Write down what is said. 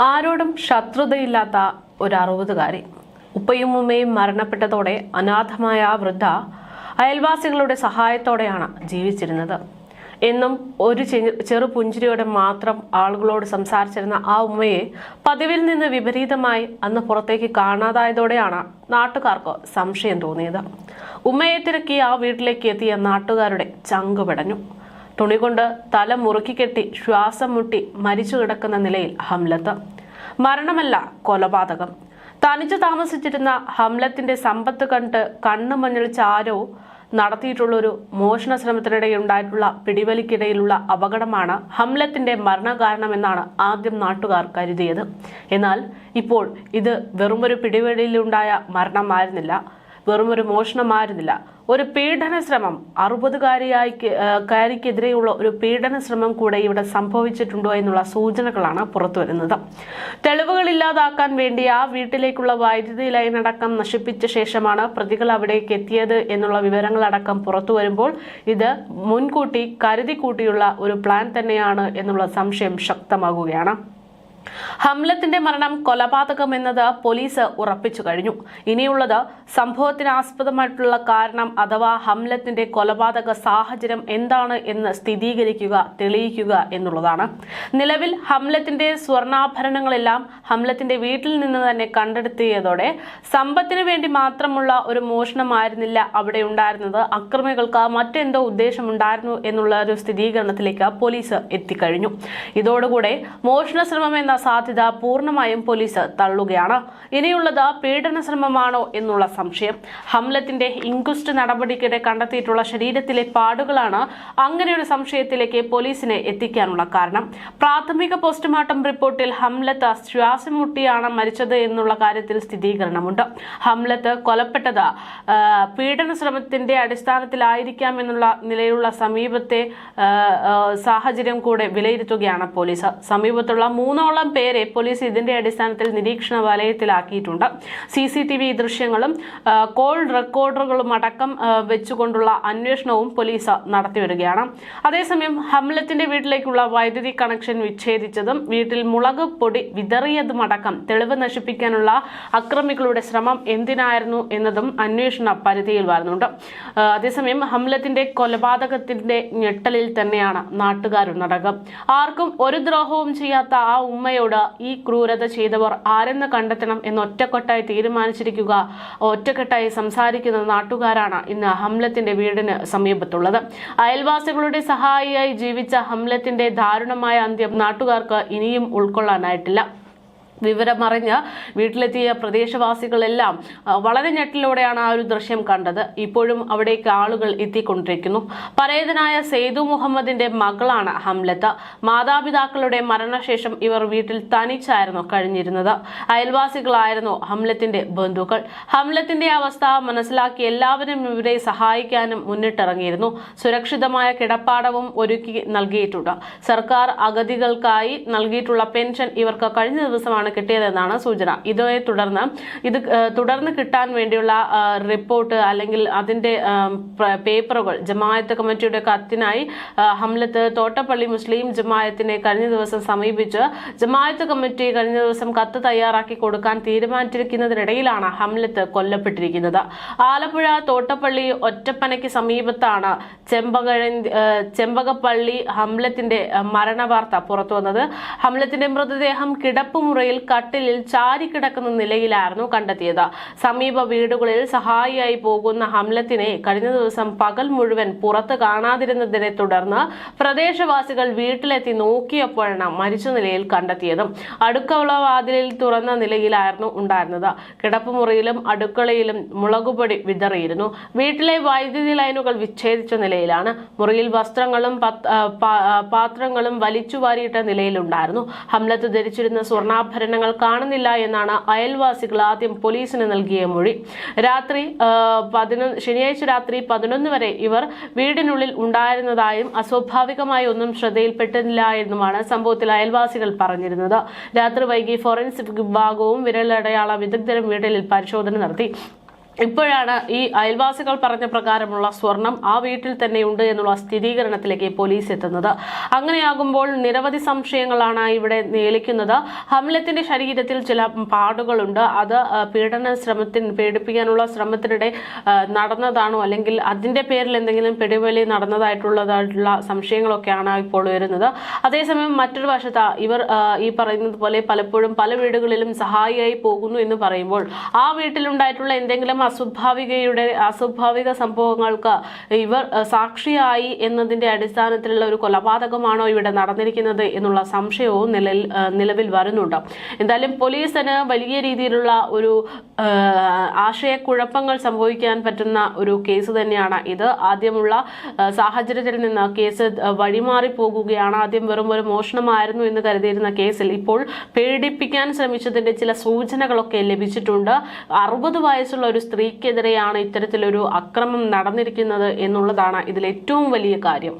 ആരോടും ശത്രുതയില്ലാത്ത ഒരു അറുപതുകാരി. ഉപ്പയും ഉമ്മയും മരണപ്പെട്ടതോടെ അനാഥമായ ആ വൃദ്ധ അയൽവാസികളുടെ സഹായത്തോടെയാണ് ജീവിച്ചിരുന്നത്. എന്നും ഒരു ചെറു പുഞ്ചിരിയോടെ മാത്രം ആളുകളോട് സംസാരിച്ചിരുന്ന ആ ഉമ്മയെ പതിവിൽ നിന്ന് വിപരീതമായി അന്ന് പുറത്തേക്ക് കാണാതായതോടെയാണ് നാട്ടുകാർക്ക് സംശയം തോന്നിയത്. ഉമ്മയെ തിരക്കി ആ വീട്ടിലേക്ക് എത്തിയ നാട്ടുകാരുടെ ചങ്ക് പിടഞ്ഞു. തുണി കൊണ്ട് തല മുറുക്കി കെട്ടി ശ്വാസം മുട്ടി മരിച്ചു കിടക്കുന്ന നിലയിൽ ഹംലത്ത്. മരണമല്ല കൊലപാതകം. തനിച്ചു താമസിച്ചിരുന്ന ഹംലത്തിന്റെ സമ്പത്ത് കണ്ട് കണ്ണു മഞ്ഞളിച്ച ആരോ നടത്തിയിട്ടുള്ളൊരു മോഷണ ശ്രമത്തിനിടെ ഉണ്ടായിട്ടുള്ള പിടിവലിക്കിടയിലുള്ള അപകടമാണ് ഹംലത്തിന്റെ മരണകാരണമെന്നാണ് ആദ്യം നാട്ടുകാർ കരുതിയത്. എന്നാൽ ഇപ്പോൾ ഇത് വെറുമൊരു പിടിവലിയിലുണ്ടായ മരണമായിരുന്നില്ല. വെറുമൊരു മോഷണമായിരുന്നില്ല. ഒരു പീഡന ശ്രമം അറുപതുകാരിയായി കാരിക്കെതിരെയുള്ള ഒരു പീഡന ശ്രമം കൂടെ ഇവിടെ സംഭവിച്ചിട്ടുണ്ടോ എന്നുള്ള സൂചനകളാണ് പുറത്തുവരുന്നത് തെളിവുകൾ ഇല്ലാതാക്കാൻ വേണ്ടി ആ വീട്ടിലേക്കുള്ള വൈദ്യുതി ലൈൻ അടക്കം നശിപ്പിച്ച ശേഷമാണ് പ്രതികൾ അവിടേക്ക് എത്തിയത് എന്നുള്ള വിവരങ്ങളടക്കം പുറത്തു വരുമ്പോൾ ഇത് മുൻകൂട്ടി കരുതി കൂട്ടിയുള്ള ഒരു പ്ലാൻ തന്നെയാണ് എന്നുള്ള സംശയം ശക്തമാകുകയാണ്. ഹംലത്തിന്റെ മരണം കൊലപാതകമെന്നത് പോലീസ് ഉറപ്പിച്ചു കഴിഞ്ഞു. ഇനിയുള്ളത് സംഭവത്തിന് ആസ്പദമായിട്ടുള്ള കാരണം അഥവാ ഹംലത്തിന്റെ കൊലപാതക സാഹചര്യം എന്താണ് എന്ന് സ്ഥിരീകരിക്കുക തെളിയിക്കുക എന്നുള്ളതാണ്. നിലവിൽ ഹംലത്തിന്റെ സ്വർണാഭരണങ്ങളെല്ലാം ഹംലത്തിന്റെ വീട്ടിൽ നിന്ന് തന്നെ കണ്ടെടുത്തിയതോടെ സമ്പത്തിന് വേണ്ടി മാത്രമുള്ള ഒരു മോഷണമായിരുന്നില്ല അവിടെ ഉണ്ടായിരുന്നത്. അക്രമികൾക്ക് മറ്റെന്തോ ഉദ്ദേശമുണ്ടായിരുന്നു എന്നുള്ള ഒരു സ്ഥിരീകരണത്തിലേക്ക് പോലീസ് എത്തിക്കഴിഞ്ഞു. ഇതോടുകൂടെ മോഷണ ശ്രമം എന്ന സാധ്യത പൂർണമായും പോലീസ് തള്ളുകയാണ്. ഇനിയുള്ളത് പീഡന ശ്രമമാണോ എന്നുള്ള സംശയം. ഹംലത്തിന്റെ ഇൻക്വസ്റ്റ് നടപടിക്കിടെ കണ്ടെത്തിയിട്ടുള്ള ശരീരത്തിലെ പാടുകളാണ് അങ്ങനെയൊരു സംശയത്തിലേക്ക് പോലീസിനെ എത്തിക്കാനുള്ള കാരണം. പ്രാഥമിക പോസ്റ്റ്മോർട്ടം റിപ്പോർട്ടിൽ ഹംലത്ത് ശ്വാസം മുട്ടിയാണ് മരിച്ചത് എന്നുള്ള കാര്യത്തിൽ സ്ഥിരീകരണമുണ്ട്. ഹംലത്ത് കൊലപ്പെട്ടത് പീഡന ശ്രമത്തിന്റെ അടിസ്ഥാനത്തിലായിരിക്കാം എന്നുള്ള നിലയിലുള്ള സമീപത്തെ സാഹചര്യം കൂടെ വിലയിരുത്തുകയാണ് പോലീസ്. സമീപത്തുള്ള മൂന്നോളം പേരെ പോലീസ് ഇതിന്റെ അടിസ്ഥാനത്തിൽ നിരീക്ഷണ വലയത്തിലാക്കിയിട്ടുണ്ട് സി സി ടി വി ദൃശ്യങ്ങളും കോൾ റെക്കോർഡറുകളും അടക്കം വെച്ചുകൊണ്ടുള്ള അന്വേഷണവും പോലീസ് നടത്തിവരികയാണ് അതേസമയം ഹംലത്തിന്റെ വീട്ടിലേക്കുള്ള വൈദ്യുതി കണക്ഷൻ വിച്ഛേദിച്ചതും വീട്ടിൽ മുളക് പൊടി വിതറിയതുമടക്കം തെളിവ് നശിപ്പിക്കാനുള്ള അക്രമികളുടെ ശ്രമം എന്തിനായിരുന്നു എന്നതും അന്വേഷണ പരിധിയിൽ വരുന്നുണ്ട്. അതേസമയം ഹംലത്തിന്റെ കൊലപാതകത്തിന്റെ ഞെട്ടലിൽ തന്നെയാണ് നാട്ടുകാരുന്നടക്കം. ആർക്കും ഒരു ദ്രോഹവും ചെയ്യാത്ത ആ ഉമ്മയോട് ഈ ക്രൂരത ചെയ്തവർ ആരെന്ന് കണ്ടെത്തണം എന്ന് ഒറ്റക്കെട്ടായി തീരുമാനിച്ചിരിക്കുക. ഒറ്റക്കെട്ടായി സംസാരിക്കുന്ന നാട്ടുകാരാണ് ഇന്ന് ഹംലത്തിന്റെ വീടിന് സമീപത്തുള്ളത്. അയൽവാസികളുടെ സഹായിയായി ജീവിച്ച ഹംലത്തിന്റെ ദാരുണമായ അന്ത്യം നാട്ടുകാർക്ക് ഇനിയും ഉൾക്കൊള്ളാനായിട്ടില്ല. വിവരമറിഞ്ഞ് വീട്ടിലെത്തിയ പ്രദേശവാസികളെല്ലാം വളരെ ഞെട്ടിലൂടെയാണ് ആ ഒരു ദൃശ്യം കണ്ടത്. ഇപ്പോഴും അവിടേക്ക് ആളുകൾ എത്തിക്കൊണ്ടിരിക്കുന്നു. പരേതനായ സെയ്തു മുഹമ്മദിന്റെ മകളാണ് ഹംലത്ത്. മാതാപിതാക്കളുടെ മരണശേഷം ഇവർ വീട്ടിൽ തനിച്ചായിരുന്നു കഴിഞ്ഞിരുന്നത്. അയൽവാസികളായിരുന്നു ഹംലത്തിന്റെ ബന്ധുക്കൾ. ഹംലത്തിന്റെ അവസ്ഥ മനസ്സിലാക്കി എല്ലാവരും ഇവരെ സഹായിക്കാനും മുന്നിട്ടിറങ്ങിയിരുന്നു. സുരക്ഷിതമായ കിടപ്പാടവും ഒരുക്കി നൽകിയിട്ടുണ്ട്. സർക്കാർ അഗതികൾക്കായി നൽകിയിട്ടുള്ള പെൻഷൻ ഇവർക്ക് കഴിഞ്ഞ ദിവസമാണ് കിട്ടിയതെന്നാണ് സൂചന. ഇതേ തുടർന്ന് ഇത് തുടർന്ന് കിട്ടാൻ വേണ്ടിയുള്ള റിപ്പോർട്ട് അല്ലെങ്കിൽ അതിന്റെ പേപ്പറുകൾ ജമാഅത്ത് കമ്മിറ്റിയുടെ കത്തിനായി ഹംലത്ത് തോട്ടപ്പള്ളി മുസ്ലിം ജമാഅത്തിനെ കഴിഞ്ഞ ദിവസം സമീപിച്ച് ജമാഅത്ത് കമ്മിറ്റി കഴിഞ്ഞ ദിവസം കത്ത് തയ്യാറാക്കി കൊടുക്കാൻ തീരുമാനിച്ചിരിക്കുന്നതിനിടയിലാണ് ഹംലത്ത് കൊല്ലപ്പെട്ടിരിക്കുന്നത്. ആലപ്പുഴ തോട്ടപ്പള്ളി ഒറ്റപ്പനയ്ക്ക് സമീപത്താണ് ചെമ്പക ചെമ്പകപ്പള്ളി ഹംലത്തിന്റെ മരണ മരണവാർത്ത പുറത്തു വന്നത് ഹംലത്തിന്റെ മൃതദേഹം കിടപ്പുമുറിയിൽ കട്ടിലിൽ ചാരിക്കിടക്കുന്ന നിലയിലായിരുന്നു കണ്ടെത്തിയത്. സമീപ വീടുകളിൽ സഹായിയായി പോകുന്ന ഹംലത്തിനെ കഴിഞ്ഞ ദിവസം പകൽ മുഴുവൻ പുറത്ത് കാണാതിരുന്നതിനെ തുടർന്ന് പ്രദേശവാസികൾ വീട്ടിലെത്തി നോക്കിയപ്പോഴാണ് മരിച്ച നിലയിൽ കണ്ടെത്തിയതും. അടുക്കള വാതിലിൽ തുറന്ന നിലയിലായിരുന്നു ഉണ്ടായിരുന്നത്. കിടപ്പുമുറിയിലും അടുക്കളയിലും മുളകുപൊടി വിതറിയിരുന്നു. വീട്ടിലെ വൈദ്യുതി ലൈനുകൾ വിച്ഛേദിച്ച നിലയിലാണ്. മുറിയിൽ വസ്ത്രങ്ങളും പാത്രങ്ങളും വലിച്ചു വാരിയിട്ട നിലയിലുണ്ടായിരുന്നു. ഹംലത്ത് ധരിച്ചിരുന്ന സ്വർണാഭരണങ്ങൾ കാണുന്നില്ല എന്നാണ് അയൽവാസികൾ ആദ്യം പോലീസിന് നൽകിയ മൊഴി. രാത്രി പതിനൊന്ന് ശനിയാഴ്ച രാത്രി പതിനൊന്ന് വരെ ഇവർ വീടിനുള്ളിൽ ഉണ്ടായിരുന്നതായും അസ്വാഭാവികമായി ഒന്നും ശ്രദ്ധയിൽപ്പെട്ടില്ല എന്നുമാണ് സംഭവത്തിൽ അയൽവാസികൾ പറഞ്ഞിരുന്നത്. രാത്രി വൈകി ഫോറൻസിക് വിഭാഗവും വിരലടയാള വിദഗ്ധരും വീട്ടിൽ പരിശോധന നടത്തി. ഇപ്പോഴാണ് ഈ അയൽവാസികൾ പറഞ്ഞ പ്രകാരമുള്ള സ്വർണം ആ വീട്ടിൽ തന്നെയുണ്ട് എന്നുള്ള സ്ഥിരീകരണത്തിലേക്ക് പോലീസ് എത്തുന്നത്. അങ്ങനെയാകുമ്പോൾ നിരവധി സംശയങ്ങളാണ് ഇവിടെ നീളിക്കുന്നത് ഹംലത്തിന്റെ ശരീരത്തിൽ ചില പാടുകളുണ്ട്. അത് പീഡന ശ്രമത്തിന് പീഡിപ്പിക്കാനുള്ള ശ്രമത്തിനിടെ നടന്നതാണോ? അല്ലെങ്കിൽ അതിന്റെ പേരിൽ എന്തെങ്കിലും പിടിവലി നടന്നതായിട്ടുള്ളതായിട്ടുള്ള സംശയങ്ങളൊക്കെയാണ് ഇപ്പോൾ വരുന്നത് അതേസമയം മറ്റൊരു വശത്ത് ഇവർ ഈ പറയുന്നത് പോലെ പലപ്പോഴും പല വീടുകളിലും സഹായിയായി പോകുന്നു എന്ന് പറയുമ്പോൾ ആ വീട്ടിലുണ്ടായിട്ടുള്ള എന്തെങ്കിലും അസ്വാഭാവികയുടെ അസ്വാഭാവിക സംഭവങ്ങൾക്ക് ഇവർ സാക്ഷിയായി എന്നതിന്റെ അടിസ്ഥാനത്തിലുള്ള ഒരു കൊലപാതകമാണോ ഇവിടെ നടന്നിരിക്കുന്നത് എന്നുള്ള സംശയവും നിലയിൽ നിലവിൽ വരുന്നുണ്ട്. എന്തായാലും പോലീസിന് വലിയ രീതിയിലുള്ള ഒരു ആശയക്കുഴപ്പങ്ങൾ സംഭവിക്കാൻ പറ്റുന്ന ഒരു കേസ് തന്നെയാണ് ഇത്. ആദ്യമുള്ള സാഹചര്യത്തിൽ നിന്ന് കേസ് വഴിമാറി പോകുകയാണ്. ആദ്യം വെറും ഒരു മോഷണമായിരുന്നു എന്ന് കരുതിയിരുന്ന കേസിൽ ഇപ്പോൾ പേടിപ്പിക്കാൻ ശ്രമിച്ചതിന്റെ ചില സൂചനകളൊക്കെ ലഭിച്ചിട്ടുണ്ട്. അറുപത് വയസ്സുള്ള ഒരു സ്ത്രീക്കെതിരെയാണ് ഇത്തരത്തിലൊരു അക്രമം നടന്നിരിക്കുന്നത് എന്നുള്ളതാണ് ഇതിൽ ഏറ്റവും വലിയ കാര്യം.